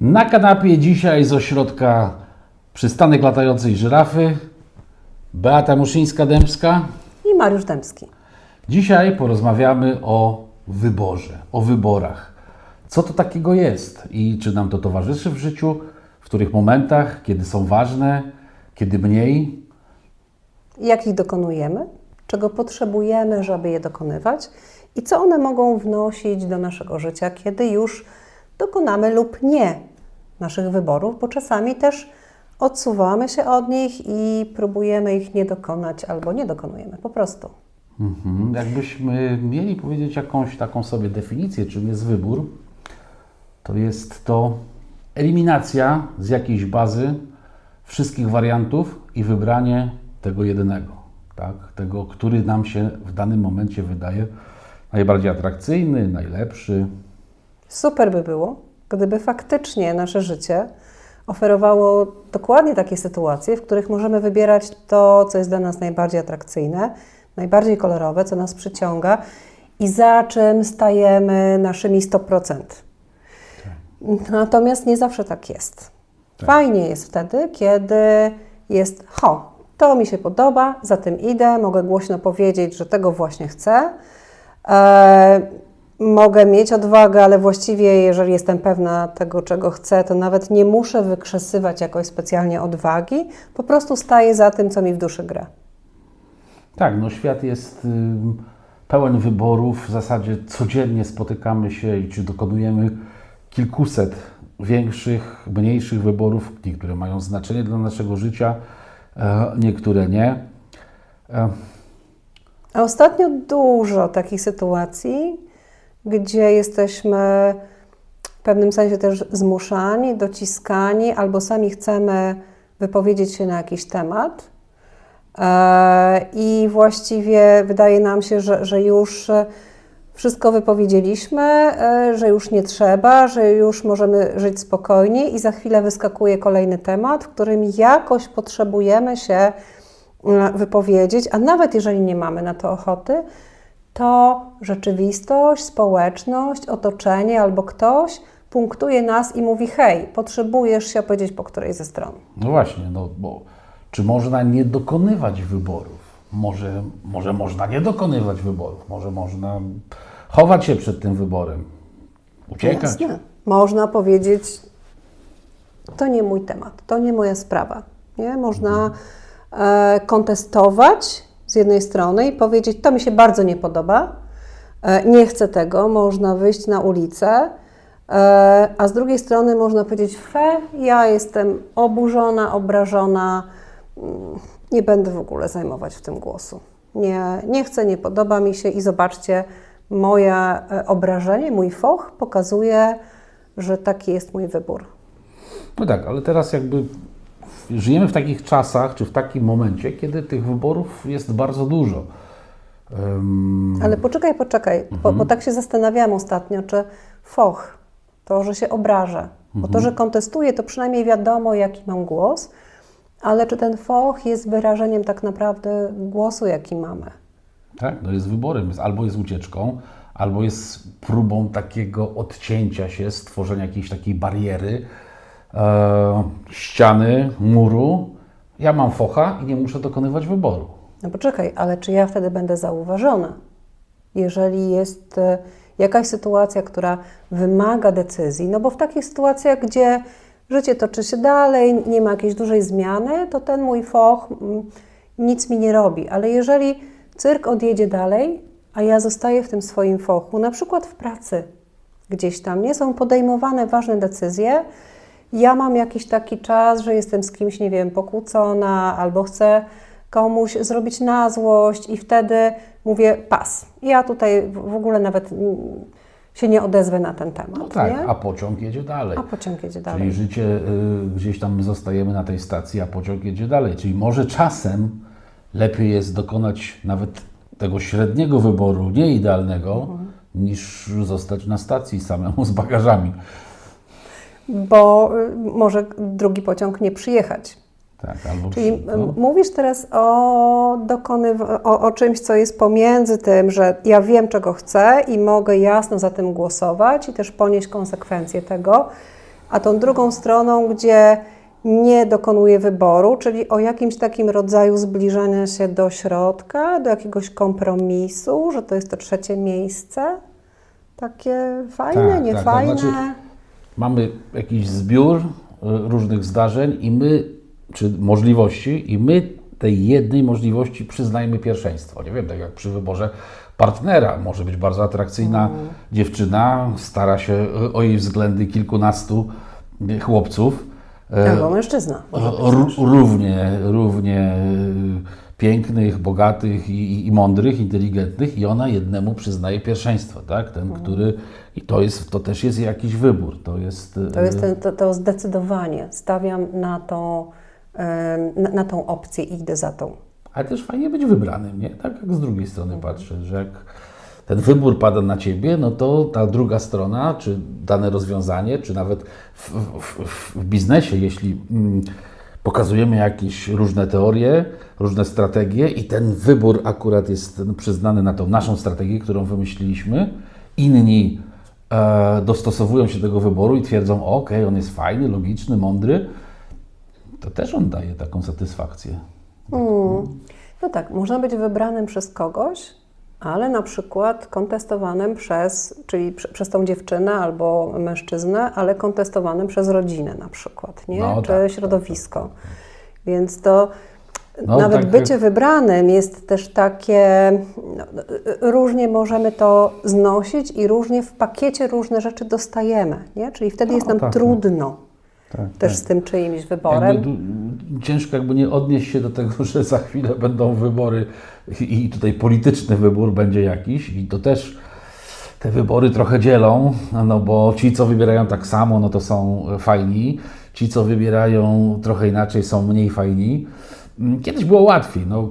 Na kanapie dzisiaj z ośrodka przystanek latającej żyrafy Beata Muszyńska-Dębska. i Mariusz Dębski. Dzisiaj porozmawiamy o wyborze, o wyborach. Co to takiego jest i czy nam to towarzyszy w życiu, w których momentach, kiedy są ważne, kiedy mniej. Jak ich dokonujemy, czego potrzebujemy, żeby je dokonywać i co one mogą wnosić do naszego życia, kiedy już dokonamy lub nie naszych wyborów, bo czasami też odsuwamy się od nich i próbujemy ich nie dokonać albo nie dokonujemy po prostu. Mhm. Jakbyśmy mieli powiedzieć jakąś taką sobie definicję, czym jest wybór, to jest to eliminacja z jakiejś bazy wszystkich wariantów i wybranie tego jedynego, tak? tego, który nam się w danym momencie wydaje najbardziej atrakcyjny, najlepszy. Super by było, gdyby faktycznie nasze życie oferowało dokładnie takie sytuacje, w których możemy wybierać to, co jest dla nas najbardziej atrakcyjne, najbardziej kolorowe, co nas przyciąga i za czym stajemy naszymi 100%. Natomiast nie zawsze tak jest. Fajnie jest wtedy, kiedy jest ho, to mi się podoba, za tym idę, mogę głośno powiedzieć, że tego właśnie chcę. Mogę mieć odwagę, ale właściwie, jeżeli jestem pewna tego, czego chcę, to nawet nie muszę wykrzesywać jakoś specjalnie odwagi, po prostu staję za tym, co mi w duszy gra. Tak, no świat jest ym, pełen wyborów. W zasadzie codziennie spotykamy się i czy dokonujemy kilkuset większych, mniejszych wyborów. Niektóre mają znaczenie dla naszego życia, e, niektóre nie. E, A ostatnio dużo takich sytuacji, gdzie jesteśmy w pewnym sensie też zmuszani, dociskani, albo sami chcemy wypowiedzieć się na jakiś temat. E, I właściwie wydaje nam się, że, że już wszystko wypowiedzieliśmy, e, że już nie trzeba, że już możemy żyć spokojnie, i za chwilę wyskakuje kolejny temat, w którym jakoś potrzebujemy się e, wypowiedzieć, a nawet jeżeli nie mamy na to ochoty, to rzeczywistość, społeczność, otoczenie albo ktoś punktuje nas i mówi: Hej, potrzebujesz się opowiedzieć po której ze stron. no właśnie, no bo czy można nie dokonywać wyborów? Może, może można nie dokonywać wyborów, może można chować się przed tym wyborem, uciekać. Jasne. Można powiedzieć: To nie mój temat, to nie moja sprawa. Nie? Można e, kontestować z jednej strony i powiedzieć: To mi się bardzo nie podoba, e, nie chcę tego. Można wyjść na ulicę. E, a z drugiej strony można powiedzieć: Fe, ja jestem oburzona, obrażona, mm, nie będę w ogóle zajmować w tym głosu. Nie, nie chcę, nie podoba mi się i zobaczcie, moje e, obrażenie, mój foch pokazuje, że taki jest mój wybór. No tak, ale teraz jakby żyjemy w takich czasach, czy w takim momencie, kiedy tych wyborów jest bardzo dużo. Ym, Ale poczekaj, poczekaj, bo, bo tak się zastanawiałam ostatnio, czy foch, to, że się obrażę, bo to, że kontestuję, to przynajmniej wiadomo, jaki mam głos, ale czy ten foch jest wyrażeniem tak naprawdę głosu, jaki mamy? tak, no jest wyborem, jest, albo jest ucieczką, albo jest próbą takiego odcięcia się, stworzenia jakiejś takiej bariery, e, ściany, muru. Ja mam focha i nie muszę dokonywać wyboru. No poczekaj, ale czy ja wtedy będę zauważona? Jeżeli jest e, jakaś sytuacja, która wymaga decyzji, no bo w takich sytuacjach, gdzie życie toczy się dalej, nie ma jakiejś dużej zmiany, to ten mój foch mm, nic mi nie robi. Ale jeżeli cyrk odjedzie dalej, a ja zostaję w tym swoim fochu, na przykład w pracy, gdzieś tam, nie są podejmowane ważne decyzje, ja mam jakiś taki czas, że jestem z kimś, nie wiem, pokłócona albo chcę komuś zrobić na złość i wtedy mówię pas. Ja tutaj w ogóle nawet się nie odezwę na ten temat, No tak, nie? a pociąg jedzie dalej. A pociąg jedzie Czyli dalej. życie y, gdzieś tam my zostajemy na tej stacji, a pociąg jedzie dalej. Czyli może czasem lepiej jest dokonać nawet tego średniego wyboru, nie idealnego, Mhm. niż zostać na stacji samemu z bagażami. Bo y, może drugi pociąg nie przyjechać. Tak, albo Czyli m- mówisz teraz o, dokonyw- o, o czymś, co jest pomiędzy tym, że ja wiem, czego chcę i mogę jasno za tym głosować i też ponieść konsekwencje tego, a tą drugą stroną, gdzie nie dokonuje wyboru, czyli o jakimś takim rodzaju zbliżania się do środka, do jakiegoś kompromisu, że to jest to trzecie miejsce. Takie fajne, Tak, tak, to niefajne. znaczy- Mamy jakiś zbiór y, różnych zdarzeń i my, czy możliwości, i my tej jednej możliwości przyznajmy pierwszeństwo. Nie wiem, tak jak przy wyborze partnera. Może być bardzo atrakcyjna Mm. dziewczyna, stara się y, o jej względy kilkunastu y, chłopców. E, Albo mężczyzna. też. równie, równie pięknych, bogatych i, i- mądrych, inteligentnych i ona jednemu przyznaje pierwszeństwo, tak? Ten, Mhm. który... I to, jest, to też jest jakiś wybór. To jest... y, To jest ten, to, to zdecydowanie. Stawiam na tą, em, na, na tą opcję i idę za tą. Ale też fajnie być wybranym, nie? Tak jak z drugiej strony patrzę, że jak ten wybór pada na ciebie, no to ta druga strona, czy dane rozwiązanie, czy nawet w, w, w, w biznesie, jeśli mm, pokazujemy jakieś różne teorie, różne strategie i ten wybór akurat jest przyznany na tą naszą strategię, którą wymyśliliśmy, inni e, dostosowują się do tego wyboru i twierdzą, ok, on jest fajny, logiczny, mądry, to też on daje taką satysfakcję. No tak, można być wybranym przez kogoś, ale na przykład kontestowanym przez, czyli prze, przez tą dziewczynę albo mężczyznę, ale kontestowanym przez rodzinę na przykład, nie? No Czy tak, środowisko. Więc to No nawet tak, bycie wybranym jest też takie, no, różnie możemy to znosić i różnie w pakiecie różne rzeczy dostajemy, nie? Czyli wtedy No jest nam tak, trudno Tak, też tak. z tym czyimś wyborem. Jakby ciężko jakby nie odnieść się do tego, że za chwilę będą wybory i tutaj polityczny wybór będzie jakiś i to też te wybory trochę dzielą, no bo ci, co wybierają tak samo, no to są fajni, ci, co wybierają trochę inaczej, są mniej fajni. Mm, Kiedyś było łatwiej, no,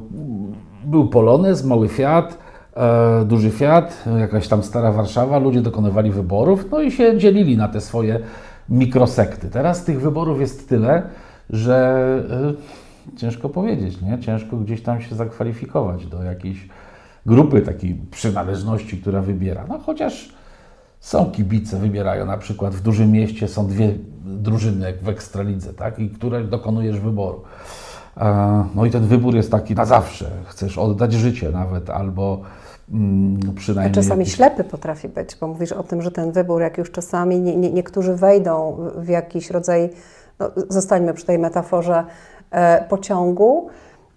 był Polonez, mały Fiat, e, duży Fiat, jakaś tam stara Warszawa, ludzie dokonywali wyborów, no i się dzielili na te swoje mikrosekty. Teraz tych wyborów jest tyle, że e, ciężko powiedzieć, nie? Ciężko gdzieś tam się zakwalifikować do jakiejś grupy takiej przynależności, która wybiera. No chociaż są kibice, wybierają na przykład w dużym mieście są dwie drużyny jak w Ekstralidze, tak? I które dokonujesz wyboru. E, No i ten wybór jest taki na zawsze. Chcesz oddać życie nawet, albo mm, A przynajmniej... czasami jakiś- ślepy potrafi być, bo mówisz o tym, że ten wybór, jak już czasami nie, nie, niektórzy wejdą w- jakiś rodzaj, no, zostańmy przy tej metaforze pociągu,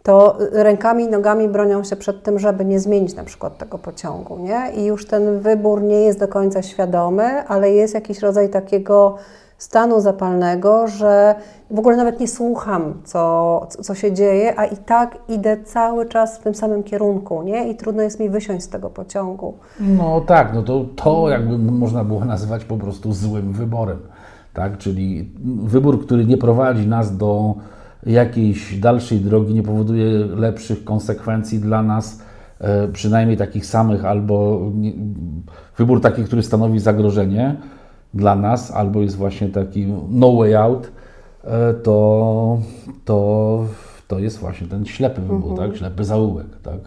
to rękami i nogami bronią się przed tym, żeby nie zmienić na przykład tego pociągu, nie? I już ten wybór nie jest do końca świadomy, ale jest jakiś rodzaj takiego stanu zapalnego, że w ogóle nawet nie słucham, co, co się dzieje, a i tak idę cały czas w tym samym kierunku, nie? I trudno jest mi wysiąść z tego pociągu. No tak, no to, to jakby można było nazwać po prostu złym wyborem, tak? Czyli wybór, który nie prowadzi nas do jakiejś dalszej drogi, nie powoduje lepszych konsekwencji dla nas, e, przynajmniej takich samych, albo wybór taki, który stanowi zagrożenie dla nas, albo jest właśnie taki no way out, e, to, to, to jest właśnie ten ślepy wybór, tak? Ślepy zaułek, tak?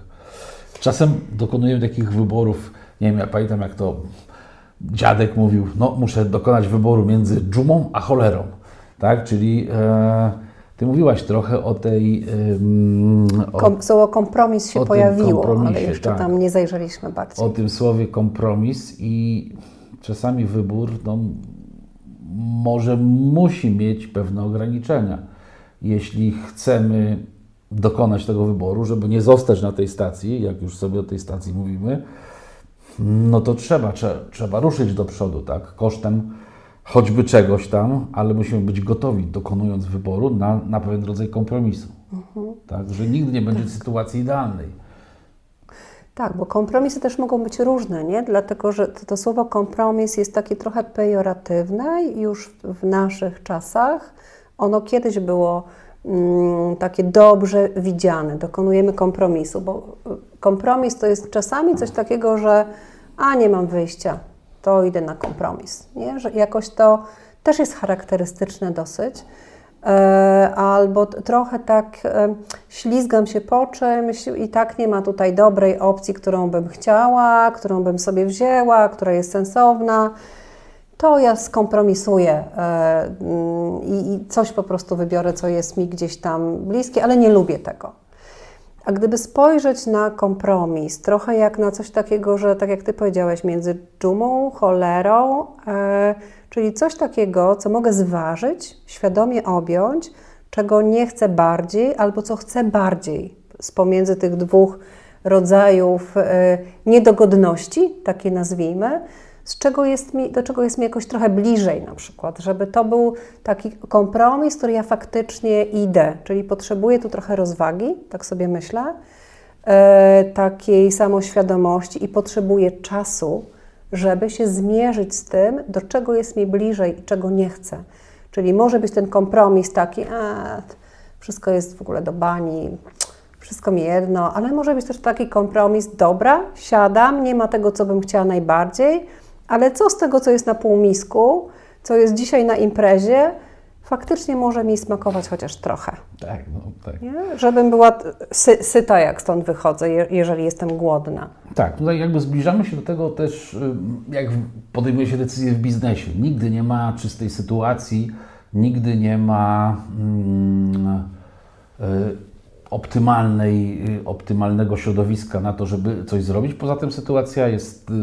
Czasem dokonujemy takich wyborów, nie wiem, ja pamiętam jak to dziadek mówił, no muszę dokonać wyboru między dżumą a cholerą, tak? Czyli e, ty mówiłaś trochę o tej... em, o, Kom, słowo kompromis się pojawiło, ale jeszcze tak. tam nie zajrzeliśmy bardziej. o tym słowie kompromis i czasami wybór no, może musi mieć pewne ograniczenia. Jeśli chcemy dokonać tego wyboru, żeby nie zostać na tej stacji, jak już sobie o tej stacji mówimy, no to trzeba, trzeba, trzeba ruszyć do przodu, tak? Kosztem choćby czegoś tam, ale musimy być gotowi, dokonując wyboru, na, na pewien rodzaj kompromisu. Tak? Że nigdy nie będzie sytuacji idealnej. Tak, bo kompromisy też mogą być różne, nie? Dlatego, że to, to słowo kompromis jest takie trochę pejoratywne już w, w naszych czasach. Ono kiedyś było mm, takie dobrze widziane. Dokonujemy kompromisu, bo y, kompromis to jest czasami coś takiego, że a nie mam wyjścia, to idę na kompromis, nie? Że jakoś to też jest charakterystyczne dosyć. E, albo trochę tak e, ślizgam się po czymś i tak nie ma tutaj dobrej opcji, którą bym chciała, którą bym sobie wzięła, która jest sensowna. to ja skompromisuję e, mm, i, i coś po prostu wybiorę, co jest mi gdzieś tam bliskie, ale nie lubię tego. A gdyby spojrzeć na kompromis, trochę jak na coś takiego, że tak jak Ty powiedziałeś, między dżumą, cholerą, e, czyli coś takiego, co mogę zważyć, świadomie objąć, czego nie chcę bardziej albo co chcę bardziej z pomiędzy tych dwóch rodzajów e, niedogodności, takie nazwijmy, z czego jest mi, do czego jest mi jakoś trochę bliżej na przykład, żeby to był taki kompromis, który ja faktycznie idę, czyli potrzebuję tu trochę rozwagi, tak sobie myślę, e, takiej samoświadomości i potrzebuję czasu, żeby się zmierzyć z tym, do czego jest mi bliżej i czego nie chcę. Czyli może być ten kompromis taki, a, wszystko jest w ogóle do bani, wszystko mi jedno, ale może być też taki kompromis, dobra, siadam, nie ma tego, co bym chciała najbardziej, ale co z tego, co jest na półmisku, co jest dzisiaj na imprezie, faktycznie może mi smakować chociaż trochę. Tak, no tak. Nie? Żebym była sy, syta, jak stąd wychodzę, je, jeżeli jestem głodna. Tak, tutaj jakby zbliżamy się do tego też, ym, jak podejmuje się decyzje w biznesie. Nigdy nie ma czystej sytuacji, nigdy nie ma mm, y, optymalnej, y, optymalnego środowiska na to, żeby coś zrobić. Poza tym sytuacja jest y,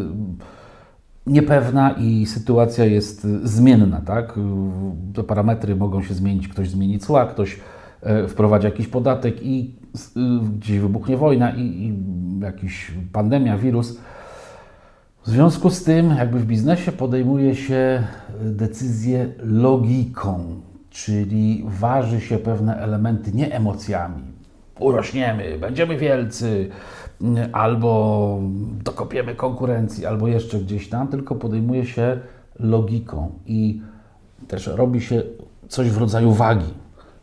niepewna i sytuacja jest zmienna, tak? Te parametry mogą się zmienić, ktoś zmieni cła, ktoś e, wprowadzi jakiś podatek i y, gdzieś wybuchnie wojna i, i jakiś pandemia, wirus. W związku z tym, jakby w biznesie podejmuje się decyzje logiką, czyli waży się pewne elementy nie emocjami. Urośniemy, będziemy wielcy, albo dokopiemy konkurencji, albo jeszcze gdzieś tam, tylko podejmuje się logiką i też robi się coś w rodzaju wagi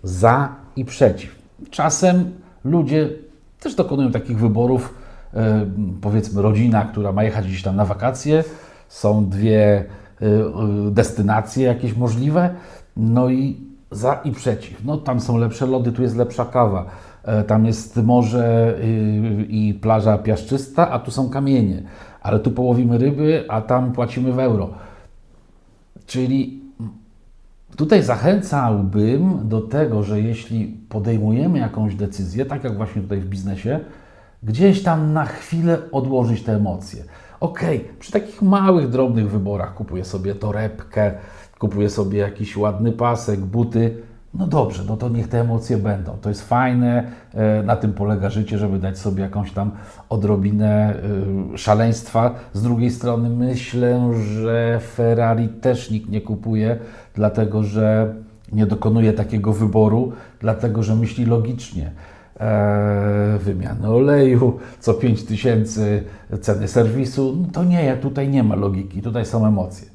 za i przeciw. Czasem ludzie też dokonują takich wyborów, e, powiedzmy rodzina, która ma jechać gdzieś tam na wakacje, są dwie e, destynacje jakieś możliwe, no i za i przeciw. No tam są lepsze lody, tu jest lepsza kawa, tam jest morze y, i plaża piaszczysta, a tu są kamienie, ale tu połowimy ryby, a tam płacimy w euro. Czyli Tutaj zachęcałbym do tego, że jeśli podejmujemy jakąś decyzję, tak jak właśnie tutaj w biznesie, gdzieś tam na chwilę odłożyć te emocje. Okej, przy takich małych, drobnych wyborach kupuję sobie torebkę, kupuję sobie jakiś ładny pasek, buty. No dobrze, no to niech te emocje będą. To jest fajne, e, na tym polega życie, żeby dać sobie jakąś tam odrobinę e, szaleństwa. Z drugiej strony myślę, że Ferrari też nikt nie kupuje, dlatego że nie dokonuje takiego wyboru, dlatego że myśli logicznie. E, wymiany oleju, co 5 tysięcy ceny serwisu, no to nie, tutaj nie ma logiki, tutaj są emocje.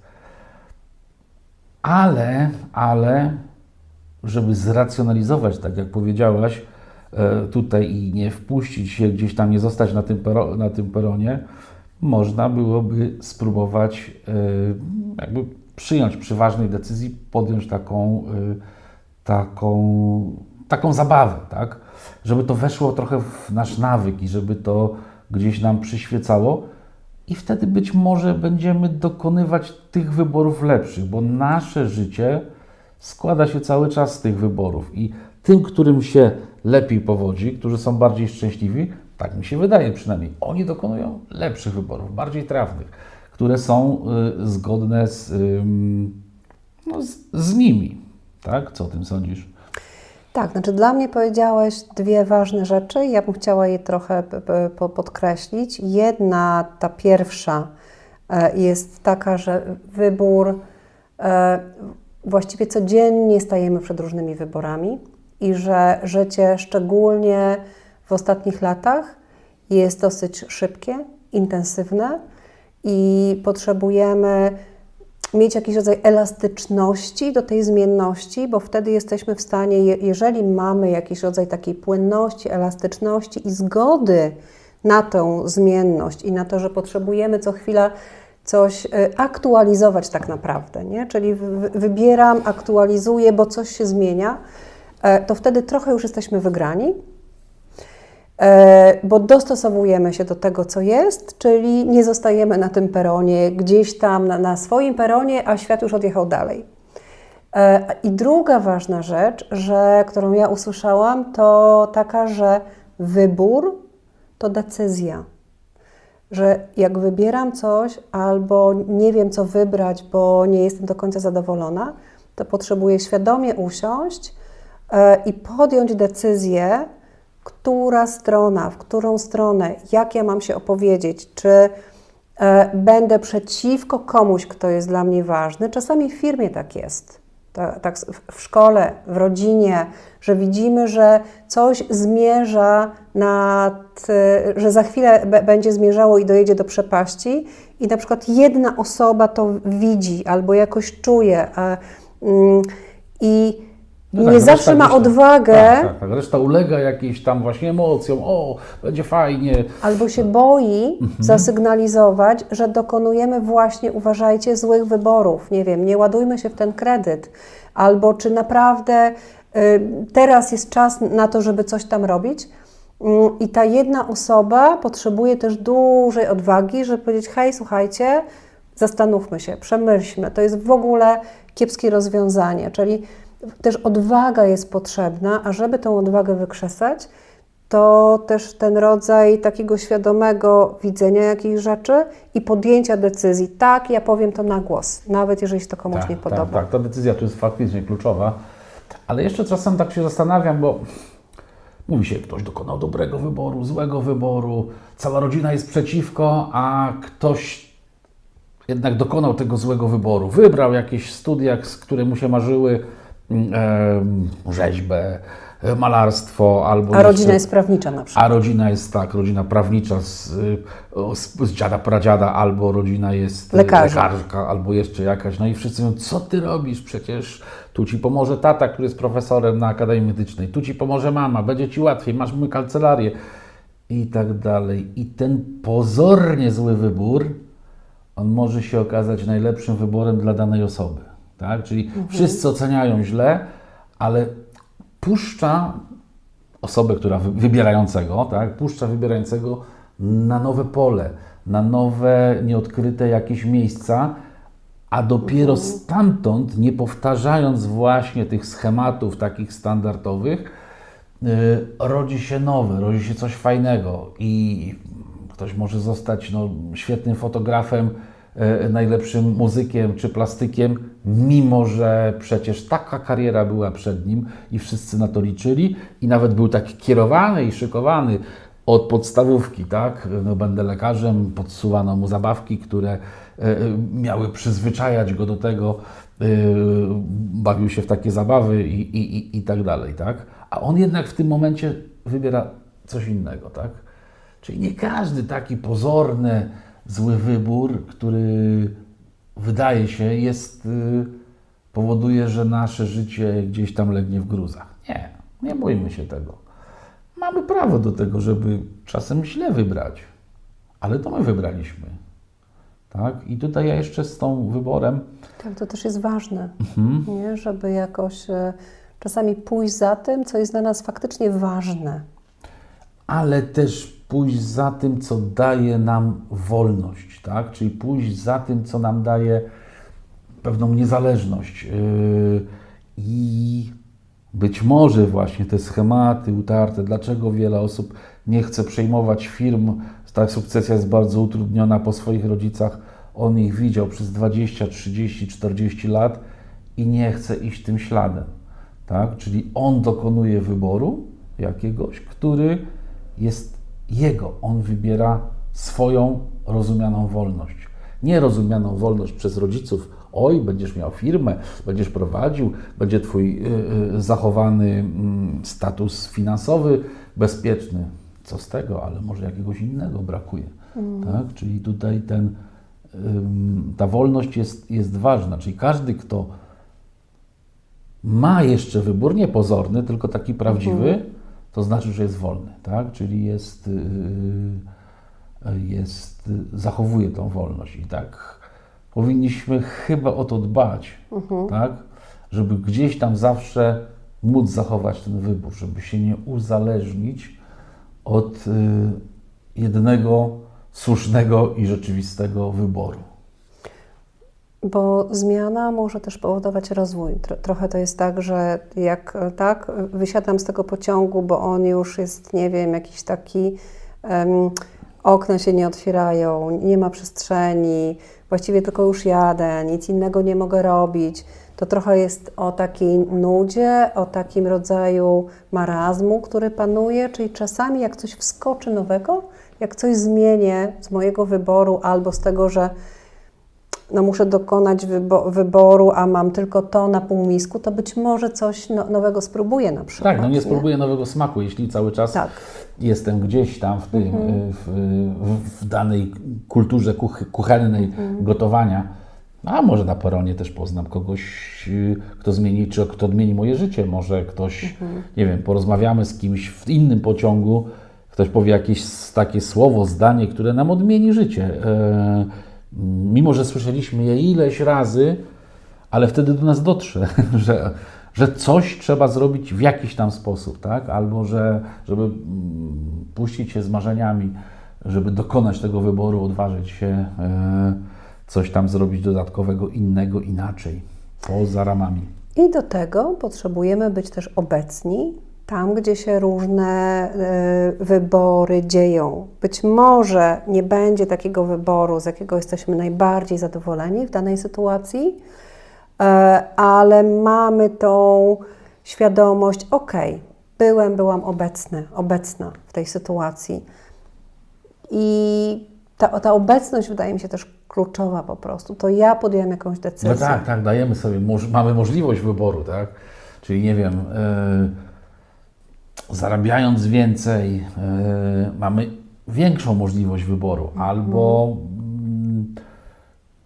Ale, ale, żeby zracjonalizować, tak jak powiedziałaś, e, tutaj i nie wpuścić się gdzieś tam, nie zostać na tym, pero, na tym peronie, można byłoby spróbować e, jakby przyjąć przy ważnej decyzji, podjąć taką, e, taką, taką zabawę, tak? Żeby to weszło trochę w nasz nawyk i żeby to gdzieś nam przyświecało. I wtedy być może będziemy dokonywać tych wyborów lepszych, bo nasze życie składa się cały czas z tych wyborów. I tym, którym się lepiej powodzi, którzy są bardziej szczęśliwi, tak mi się wydaje przynajmniej, oni dokonują lepszych wyborów, bardziej trafnych, które są y, zgodne z, ym, no, z, z nimi. Tak? Co o tym sądzisz? Tak, znaczy dla mnie powiedziałeś dwie ważne rzeczy. Ja bym chciała je trochę podkreślić. Jedna, ta pierwsza, e, jest taka, że wybór, e, właściwie codziennie stajemy przed różnymi wyborami i że życie, szczególnie w ostatnich latach, jest dosyć szybkie, intensywne i potrzebujemy mieć jakiś rodzaj elastyczności do tej zmienności, bo wtedy jesteśmy w stanie, je- jeżeli mamy jakiś rodzaj takiej płynności, elastyczności i zgody na tę zmienność i na to, że potrzebujemy co chwila coś y, aktualizować tak naprawdę, nie? czyli wy- wybieram, aktualizuję, bo coś się zmienia, e, to wtedy trochę już jesteśmy wygrani. e, bo dostosowujemy się do tego, co jest, czyli nie zostajemy na tym peronie, gdzieś tam na, na swoim peronie, a świat już odjechał dalej. E, I druga ważna rzecz, że, którą ja usłyszałam, to taka, że wybór to decyzja. Że jak wybieram coś albo nie wiem, co wybrać, bo nie jestem do końca zadowolona, to potrzebuję świadomie usiąść e, i podjąć decyzję, która strona, w którą stronę, jak ja mam się opowiedzieć, czy e, będę przeciwko komuś, kto jest dla mnie ważny. Czasami w firmie tak jest. Ta- Tak w- szkole, w rodzinie, że widzimy, że coś zmierza nad, e, że za chwilę będzie zmierzało i dojedzie do przepaści, i na przykład jedna osoba to widzi albo jakoś czuje. mm, I nie tak, zawsze reszta ma odwagę. Tak, tak, tak. Reszta ulega jakiejś tam właśnie emocjom, o, będzie fajnie. Albo się boi Mhm. zasygnalizować, że dokonujemy właśnie, uważajcie, złych wyborów. Nie wiem, nie ładujmy się w ten kredyt. Albo czy naprawdę y, teraz jest czas na to, żeby coś tam robić. Mm, I ta jedna osoba potrzebuje też dużej odwagi, żeby powiedzieć: Hej, słuchajcie, zastanówmy się, przemyślmy. To jest w ogóle kiepskie rozwiązanie. Czyli też odwaga jest potrzebna, a żeby tą odwagę wykrzesać, to też ten rodzaj takiego świadomego widzenia jakichś rzeczy i podjęcia decyzji. Tak, ja powiem to na głos, nawet jeżeli się to komuś tak, nie podoba. Tak, tak, ta decyzja tu jest faktycznie kluczowa. Ale jeszcze czasem tak się zastanawiam, bo mówi się, ktoś dokonał dobrego wyboru, złego wyboru, cała rodzina jest przeciwko, a ktoś jednak dokonał tego złego wyboru. Wybrał jakieś studia, z które mu się marzyły, rzeźbę, e, malarstwo albo A jeszcze- rodzina jest prawnicza na przykład. a rodzina jest tak, rodzina prawnicza z, o, z, z dziada pradziada, albo rodzina jest y, Lekarza. lekarka, albo jeszcze jakaś. No i wszyscy mówią, co ty robisz? Przecież tu ci pomoże tata, który jest profesorem na Akademii Medycznej, tu ci pomoże mama, będzie ci łatwiej, masz my kancelarię i tak dalej. I ten pozornie zły wybór, on może się okazać najlepszym wyborem dla danej osoby. Tak? Czyli wszyscy oceniają źle, ale puszcza osobę, która wy- wybierającego, tak, puszcza wybierającego na nowe pole, na nowe, nieodkryte jakieś miejsca, a dopiero stamtąd, nie powtarzając właśnie tych schematów takich standardowych, y, rodzi się nowe, rodzi się coś fajnego i ktoś może zostać no, świetnym fotografem, najlepszym muzykiem czy plastykiem, mimo że przecież taka kariera była przed nim i wszyscy na to liczyli i nawet był taki kierowany i szykowany od podstawówki, tak? No, będę lekarzem, podsuwano mu zabawki, które e, e, miały przyzwyczajać go do tego, e, bawił się w takie zabawy i, i, i, i tak dalej, tak? A on jednak w tym momencie wybiera coś innego, tak? Czyli nie każdy taki pozorny, zły wybór, który wydaje się jest, y, powoduje, że nasze życie gdzieś tam legnie w gruzach. Nie, nie bójmy się tego. Mamy prawo do tego, żeby czasem źle wybrać, ale to my wybraliśmy. Tak? I tutaj ja jeszcze z tą wyborem, Tak, to też jest ważne, Mhm. nie? żeby jakoś e, czasami pójść za tym, co jest dla nas faktycznie ważne. Ale też pójść za tym, co daje nam wolność, tak? Czyli pójść za tym, co nam daje pewną niezależność. Yy, I być może właśnie te schematy utarte, dlaczego wiele osób nie chce przejmować firm, ta sukcesja jest bardzo utrudniona po swoich rodzicach, on ich widział przez 20, 30, 40 lat i nie chce iść tym śladem. Tak? Czyli on dokonuje wyboru jakiegoś, który jest jego. On wybiera swoją rozumianą wolność. Nie rozumianą wolność przez rodziców. Oj, będziesz miał firmę, będziesz prowadził, będzie twój y, y, zachowany mm, status finansowy bezpieczny. Co z tego, ale może jakiegoś innego brakuje. Tak? Czyli tutaj ten, ta wolność jest, jest ważna. Czyli każdy, kto ma jeszcze wybór, nie pozorny, tylko taki prawdziwy, to znaczy, że jest wolny, tak? Czyli jest, yy, jest, zachowuje tą wolność i tak powinniśmy chyba o to dbać, tak? Żeby gdzieś tam zawsze móc zachować ten wybór, żeby się nie uzależnić od y, jednego słusznego i rzeczywistego wyboru. Bo zmiana może też powodować rozwój. Tro, trochę to jest tak, że jak e, tak, wysiadam z tego pociągu, bo on już jest, nie wiem, jakiś taki, em, okna się nie otwierają, nie ma przestrzeni, właściwie tylko już jadę, nic innego nie mogę robić. To trochę jest o takiej nudzie, o takim rodzaju marazmu, który panuje, czyli czasami jak coś wskoczy nowego, jak coś zmienię z mojego wyboru albo z tego, że no muszę dokonać wybo- wyboru, a mam tylko to na półmisku, to być może coś no, nowego spróbuję na przykład. Tak, no nie spróbuję nowego smaku, jeśli cały czas Tak. jestem gdzieś tam w, tym, y, w, w, w danej kulturze kuch, kuchennej gotowania. A może na peronie też poznam kogoś, y, kto zmieni, czy kto odmieni moje życie. Może ktoś, nie wiem, porozmawiamy z kimś w innym pociągu, ktoś powie jakieś takie słowo, zdanie, które nam odmieni życie. E, mimo, że słyszeliśmy je ileś razy, ale wtedy do nas dotrze, że, że coś trzeba zrobić w jakiś tam sposób, tak? Albo że, żeby mm, puścić się z marzeniami, żeby dokonać tego wyboru, odważyć się e, coś tam zrobić dodatkowego, innego, inaczej, poza ramami. I do tego potrzebujemy być też obecni tam, gdzie się różne y, wybory dzieją. Być może nie będzie takiego wyboru, z jakiego jesteśmy najbardziej zadowoleni w danej sytuacji, e, ale mamy tą świadomość, ok, byłem, byłam obecny, obecna w tej sytuacji. I ta, ta obecność wydaje mi się też kluczowa po prostu. To ja podjąłem jakąś decyzję. No tak, tak, dajemy sobie, mamy możliwość wyboru, tak? Czyli nie wiem, e, zarabiając więcej, e, mamy większą możliwość wyboru, albo mm,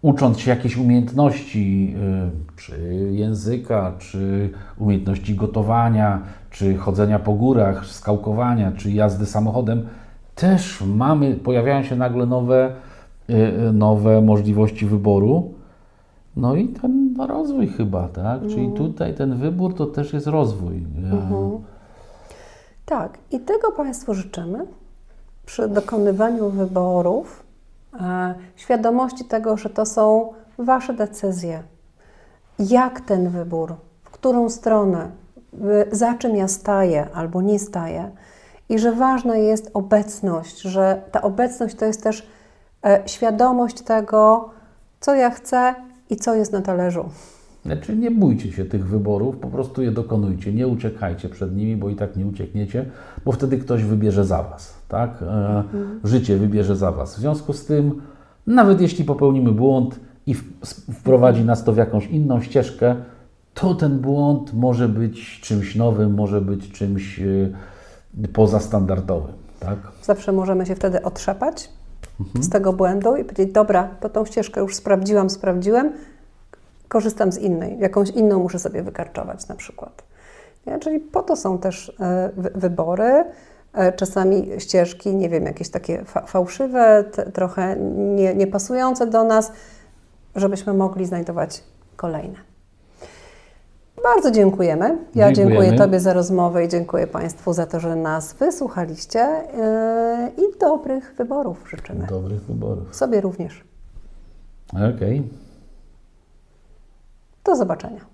ucząc się jakiejś umiejętności, e, czy języka, czy umiejętności gotowania, czy chodzenia po górach, skałkowania, czy jazdy samochodem, też mamy, pojawiają się nagle nowe, e, nowe możliwości wyboru. No i ten rozwój chyba, tak? Czyli tutaj ten wybór to też jest rozwój. Tak, i tego Państwu życzymy przy dokonywaniu wyborów, e, świadomości tego, że to są Wasze decyzje. Jak ten wybór, w którą stronę, za czym ja staję albo nie staję, i że ważna jest obecność, że ta obecność to jest też e, świadomość tego, co ja chcę i co jest na talerzu. Znaczy nie bójcie się tych wyborów, po prostu je dokonujcie, nie uciekajcie przed nimi, bo i tak nie uciekniecie, bo wtedy ktoś wybierze za Was, tak? E, Życie wybierze za Was. W związku z tym, nawet jeśli popełnimy błąd i wprowadzi nas to w jakąś inną ścieżkę, to ten błąd może być czymś nowym, może być czymś e, pozastandardowym, tak? Zawsze możemy się wtedy otrzepać z tego błędu i powiedzieć, dobra, to tą ścieżkę już sprawdziłam, sprawdziłem, korzystam z innej, jakąś inną muszę sobie wykarczować na przykład. Nie? Czyli po to są też e, wy- wybory, e, czasami ścieżki, nie wiem, jakieś takie fa- fałszywe, trochę nie, niepasujące do nas, żebyśmy mogli znajdować kolejne. Bardzo dziękujemy. Ja Dziękujemy. dziękuję Tobie za rozmowę i dziękuję Państwu za to, że nas wysłuchaliście yy, i dobrych wyborów życzymy. Dobrych wyborów. Sobie również. Okej. Do zobaczenia.